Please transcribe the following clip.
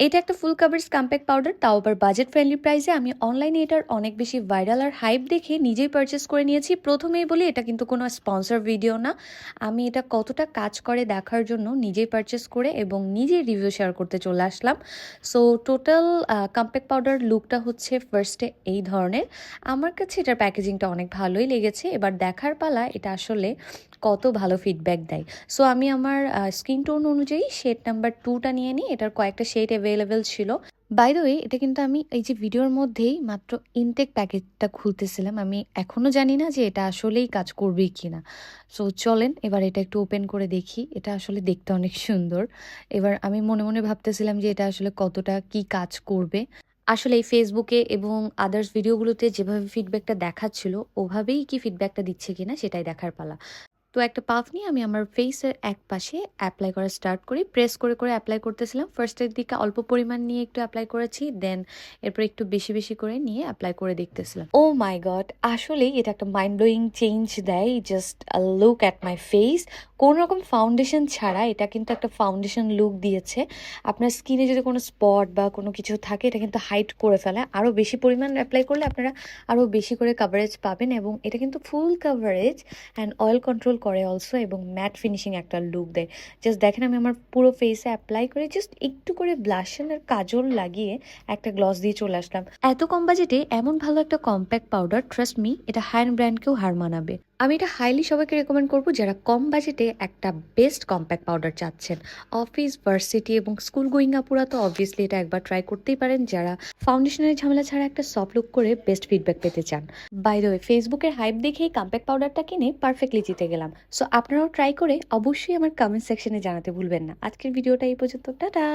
এটা একটা full coverage compact powder তাও আবার বাজেট ফ্রেন্ডলি প্রাইসে আমি অনলাইনে এটার অনেক বেশি ভাইরাল আর হাইপ দেখে নিজেই পারচেস করে নিয়েছি। প্রথমেই বলি, এটা কিন্তু কোনো স্পন্সর ভিডিও না। আমি এটা কতটা কাজ করে দেখার জন্য নিজেই পারচেস করে এবং নিজেই রিভিউ শেয়ার করতে চলে আসলাম। সো টোটাল কম্প্যাক্ট পাউডার লুকটা হচ্ছে ফার্স্টে এই ধরনের। আমার কাছে এটার প্যাকেজিংটা অনেক ভালোই লেগেছে। এবার দেখার পালা, এটা আসলে কত ভালো ফিডব্যাক দেয়। সো আমি আমার স্কিন টোন অনুযায়ী শেড নাম্বার টুটা নিয়ে নিই। এটার কয়েকটা শেড অ্যাভেলেবেল ছিল। বাই দ্য ওয়ে এটা কিন্তু আমি এই যে ভিডিওর মধ্যেই মাত্র ইনটেক প্যাকেটটা খুলতেছিলাম। আমি এখনও জানি না যে এটা আসলেই কাজ করবেই কি না সো চলেন, এবার এটা একটু ওপেন করে দেখি। এটা আসলে দেখতে অনেক সুন্দর। এবার আমি মনে মনে ভাবতেছিলাম যে এটা আসলে কতটা কি কাজ করবে। আসলে এই ফেসবুকে এবং আদার্স ভিডিওগুলোতে যেভাবে ফিডব্যাকটা দেখাচ্ছিল, ওভাবেই কি ফিডব্যাকটা দিচ্ছে কিনা সেটাই দেখার পালা। তো একটা পাফ নিয়ে আমি আমার ফেসের এক পাশে অ্যাপ্লাই করা স্টার্ট করি প্রেস করে করে অ্যাপ্লাই করতেছিলাম। ফার্স্টের দিকে অল্প পরিমাণ নিয়ে একটু অ্যাপ্লাই করেছি দেন এরপর একটু বেশি বেশি করে নিয়ে অ্যাপ্লাই করে দেখতেছিলাম। ও মাই গড আসলেই এটা একটা মাইন্ড ব্লোয়িং চেঞ্জ দেয় just look at my face কোনো রকম ফাউন্ডেশন ছাড়া এটা কিন্তু একটা ফাউন্ডেশন লুক দিয়েছে। আপনার স্কিনে যদি কোনো স্পট বা কোনো কিছু থাকে, এটা কিন্তু হাইট করে ফেলে। আরও বেশি পরিমাণ অ্যাপ্লাই করলে আপনারা আরও বেশি করে কাভারেজ পাবেন এবং এটা কিন্তু full coverage and oil control করে অলসো এবং ম্যাট ফিনিশিং একটা লুক দেয়। জাস্ট দেখেন আমি আমার পুরো ফেসে অ্যাপ্লাই করে জাস্ট একটু করে ব্লাশন আর কাজল লাগিয়ে একটা গ্লস দিয়ে চলে আসলাম। এত কম বাজেটে এমন ভালো একটা কম্প্যাক্ট পাউডার ট্রাস্ট মি এটা হায়ার ব্র্যান্ডকেও হার মানাবে। আমি এটা হাইলি সবাইকে রেকমেন্ড করব যারা কম বাজেটে একটা বেস্ট কম্প্যাক্ট পাউডার চাচ্ছেন। অফিস ভার্সিটি এবং স্কুল গোয়িং আপুরা তো অবভিয়াসলি এটা একবার ট্রাই করতেই পারেন। যারা ফাউন্ডেশনের ঝামেলা ছাড়া একটা সফট লুক করে বেস্ট ফিডব্যাক পেতে চান। বাই দ্য ওয়ে ফেসবুকের হাইপ দেখেই কম্প্যাক্ট পাউডারটা কিনে পারফেক্টলি জিতে গেলাম। সো আপনারাও ট্রাই করে অবশ্যই আমার কমেন্ট সেকশনে জানাতে ভুলবেন না। আজকের ভিডিওটা এই পর্যন্ত, টাটা!